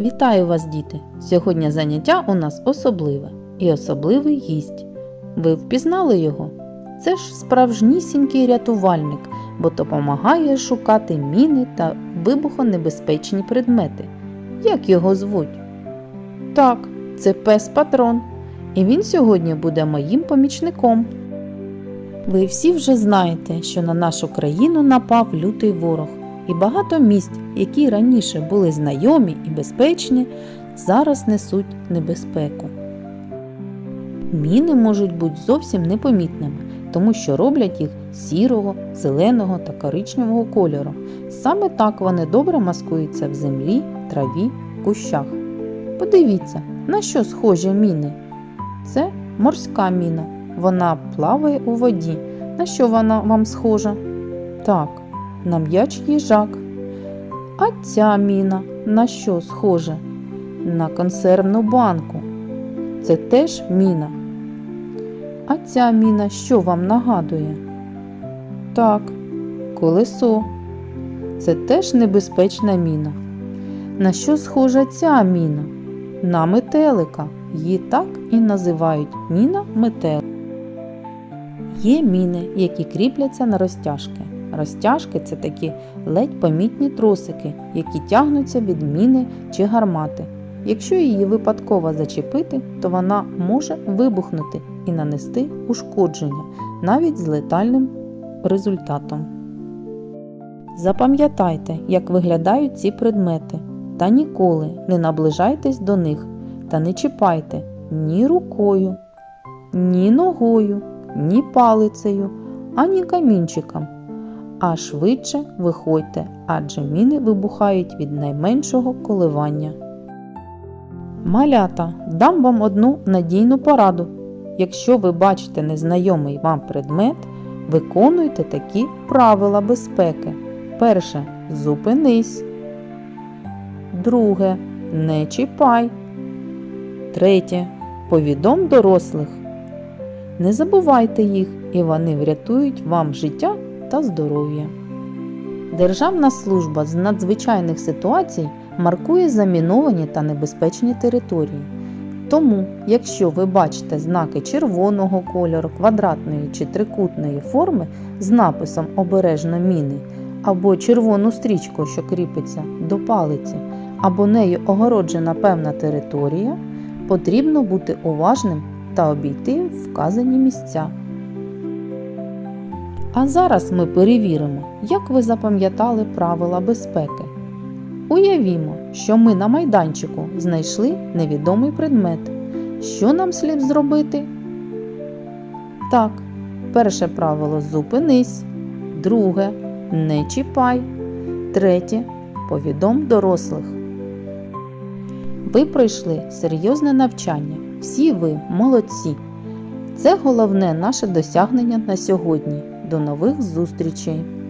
Вітаю вас, діти! Сьогодні заняття у нас особливе і особливий гість. Ви впізнали його? Це ж справжнісінький рятувальник, бо допомагає шукати міни та вибухонебезпечні предмети. Як його звуть? Так, це пес патрон, і він сьогодні буде моїм помічником. Ви всі вже знаєте, що на нашу країну напав лютий ворог, і багато місць, які раніше були знайомі і безпечні, зараз несуть небезпеку. Міни можуть бути зовсім непомітними, тому що роблять їх сірого, зеленого та коричневого кольору. Саме так вони добре маскуються в землі, траві, кущах. Подивіться, на що схожі міни. Це морська міна. Вона плаває у воді. На що вона вам схожа? Так, на м'яч їжак. А ця міна на що схожа? На консервну банку. Це теж міна. А ця міна що вам нагадує? Так, колесо. Це теж небезпечна міна. На що схожа ця міна? На метелика. Її так і називають міна метелик. Є міни, які кріпляться на розтяжки. Розтяжки це такі ледь помітні тросики, які тягнуться від міни чи гармати. Якщо її випадково зачепити, то вона може вибухнути і нанести ушкодження навіть з летальним результатом. Запам'ятайте, як виглядають ці предмети, та ніколи не наближайтесь до них та не чіпайте ні рукою, ні ногою, ні палицею, ані камінчиком. А швидше виходьте, адже міни вибухають від найменшого коливання. Малята, дам вам одну надійну пораду. Якщо ви бачите незнайомий вам предмет, виконуйте такі правила безпеки. Перше зупинись. Друге не чіпай. Третє повідом дорослих. Не забувайте їх, і вони врятують вам життя та здоров'я. Державна служба з надзвичайних ситуацій маркує заміновані та небезпечні території. Тому, якщо ви бачите знаки червоного кольору, квадратної чи трикутної форми з написом Обережно міни або червону стрічку, що кріпиться до палиці, або нею огороджена певна територія, потрібно бути уважним та обійти вказані місця. А зараз ми перевіримо, як ви запам'ятали правила безпеки. Уявімо, що ми на майданчику знайшли невідомий предмет. Що нам слід зробити? Так, перше правило зупинись. Друге не чіпай. Третє повідом дорослих. Ви пройшли серйозне навчання. Всі ви молодці. Це головне наше досягнення на сьогодні. До нових зустрічей!